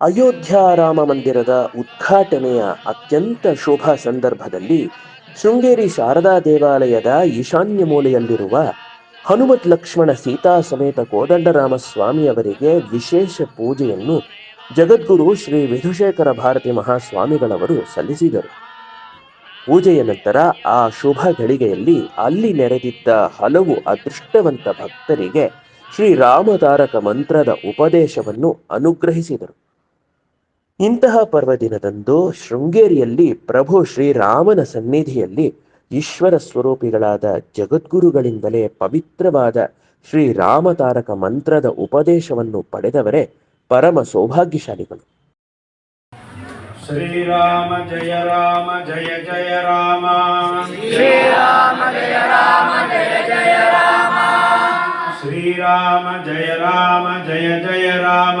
ಅಯೋಧ್ಯ ರಾಮ ಮಂದಿರದ ಉದ್ಘಾಟನೆಯ ಅತ್ಯಂತ ಶೋಭಾ ಸಂದರ್ಭದಲ್ಲಿ ಶೃಂಗೇರಿ ಶಾರದಾ ದೇವಾಲಯದ ಈಶಾನ್ಯ ಮೂಲೆಯಲ್ಲಿರುವ ಹನುಮತ್ ಲಕ್ಷ್ಮಣ ಸೀತಾ ಸಮೇತ ಕೋದಂಡರಾಮ ಸ್ವಾಮಿಯವರಿಗೆ ವಿಶೇಷ ಪೂಜೆಯನ್ನು ಜಗದ್ಗುರು ಶ್ರೀ ವಿಧುಶೇಖರ ಭಾರತಿ ಮಹಾಸ್ವಾಮಿಗಳವರು ಸಲ್ಲಿಸಿದರು. ಪೂಜೆಯ ನಂತರ ಆ ಶುಭ ಗಳಿಗೆಯಲ್ಲಿ ಅಲ್ಲಿ ನೆರೆದಿದ್ದ ಹಲವು ಅದೃಷ್ಟವಂತ ಭಕ್ತರಿಗೆ ಶ್ರೀರಾಮತಾರಕ ಮಂತ್ರದ ಉಪದೇಶವನ್ನು ಅನುಗ್ರಹಿಸಿದರು. ಇಂತಹ ಪರ್ವದಿನದಂದು ಶೃಂಗೇರಿಯಲ್ಲಿ ಪ್ರಭು ಶ್ರೀರಾಮನ ಸನ್ನಿಧಿಯಲ್ಲಿ ಈಶ್ವರ ಸ್ವರೂಪಿಗಳಾದ ಜಗದ್ಗುರುಗಳಿಂದಲೇ ಪವಿತ್ರವಾದ ಶ್ರೀರಾಮತಾರಕ ಮಂತ್ರದ ಉಪದೇಶವನ್ನು ಪಡೆದವರೇ ಪರಮ ಸೌಭಾಗ್ಯಶಾಲಿಗಳು. ಶ್ರೀರಾಮ ಜಯ ರಾಮ ಜಯ ಜಯ ರಾಮ. ಶ್ರೀರಾಮ ಜಯ ರಾಮ ಜಯ ಜಯ ರಾಮ. ಶ್ರೀರಾಮ ಜಯ ರಾಮ ಜಯ ಜಯ ರಾಮ.